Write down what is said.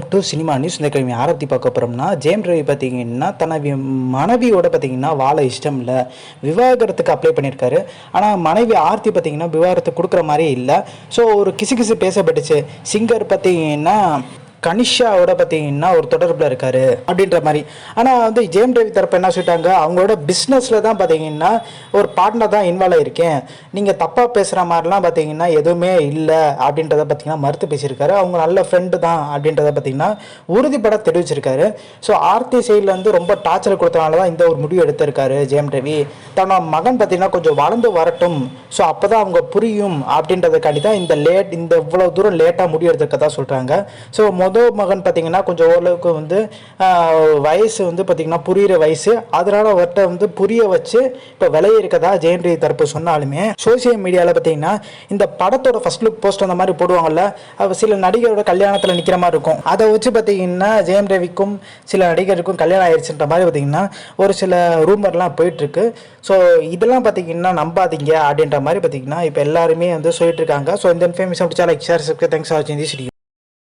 To cinema news இந்த கிழமை ஆரத்தி பார்க்க போகிறோம்னா ஜெயம் ரவி பார்த்தீங்கன்னா தனது மனைவியோட பார்த்தீங்கன்னா வாழ இஷ்டம் இல்லை விவாகரத்துக்கு அப்ளை பண்ணியிருக்காரு. ஆனால் மனைவி ஆர்த்தி பார்த்தீங்கன்னா விவாகரத்து கொடுக்குற மாதிரி இல்லை. ஸோ ஒரு கிசு கிசு பேசப்பட்டுச்சு. சிங்கர் பார்த்தீங்கன்னா கனிஷாவோட பார்த்தீங்கன்னா ஒரு தொடர்பில் இருக்கார் அப்படின்ற மாதிரி. ஆனால் வந்து ஜெயம் ரவி தரப்பு என்ன சொல்லிட்டாங்க? அவங்களோட பிஸ்னஸில் தான் பார்த்தீங்கன்னா ஒரு பார்ட்னர் தான் இன்வால்வ் ஆகிருக்கேன் நீங்கள் தப்பாக பேசுகிற மாதிரிலாம் பார்த்தீங்கன்னா எதுவுமே இல்லை அப்படின்றத பார்த்தீங்கன்னா மறுத்து பேசியிருக்காரு. அவங்க நல்ல ஃப்ரெண்டு தான் அப்படின்றத பார்த்தீங்கன்னா உறுதிப்பட தெரிவிச்சிருக்காரு. ஸோ ஆர்த்தி சைட்லேருந்து ரொம்ப டார்ச்சர் கொடுத்தனால தான் இந்த ஒரு முடிவு எடுத்திருக்காரு ஜெயம் ரவி தன்னோட மகன் பார்த்தீங்கன்னா கொஞ்சம் வளர்ந்து வரட்டும். ஸோ அப்போ தான் அவங்க புரியும் அப்படின்றதுக்காண்டி தான் இந்த லேட் இந்த இவ்வளோ தூரம் லேட்டாக முடிவு எடுத்திருக்கதா சொல்கிறாங்க ஸோ மொதல் மகன் பார்த்தீங்கன்னா கொஞ்சம் ஓரளவுக்கு வந்து வயசு வந்து பார்த்திங்கன்னா புரிகிற வயசு. அதனால அவர்கிட்ட வந்து புரிய வச்சு இப்போ விலைய இருக்கதா ஜெயம் தரப்பு சொன்னாலுமே சோசியல் மீடியாவில் பார்த்தீங்கன்னா இந்த படத்தோட ஃபர்ஸ்ட் லுக் போஸ்ட் அந்த மாதிரி போடுவாங்கல்ல சில நடிகரோட கல்யாணத்தில் நிற்கிற மாதிரி இருக்கும். அதை வச்சு பார்த்தீங்கன்னா ஜெயம் ரவிக்கும் சில நடிகருக்கும் கல்யாணம் ஆயிடுச்சுன்ற மாதிரி பார்த்தீங்கன்னா ஒரு சில ரூமர்லாம் போயிட்டுருக்கு. ஸோ இதெல்லாம் பார்த்தீங்கன்னா நம்பாதீங்க அப்படின்ற மாதிரி பார்த்தீங்கன்னா இப்போ எல்லாருமே வந்து சொல்லிட்டு இருக்காங்க ஸோ இந்த இன்ஃபர்மேஷன் பிடிச்சா லைக் ஷேர் தேங்க்ஸ் ஃபார் வாட்சிங்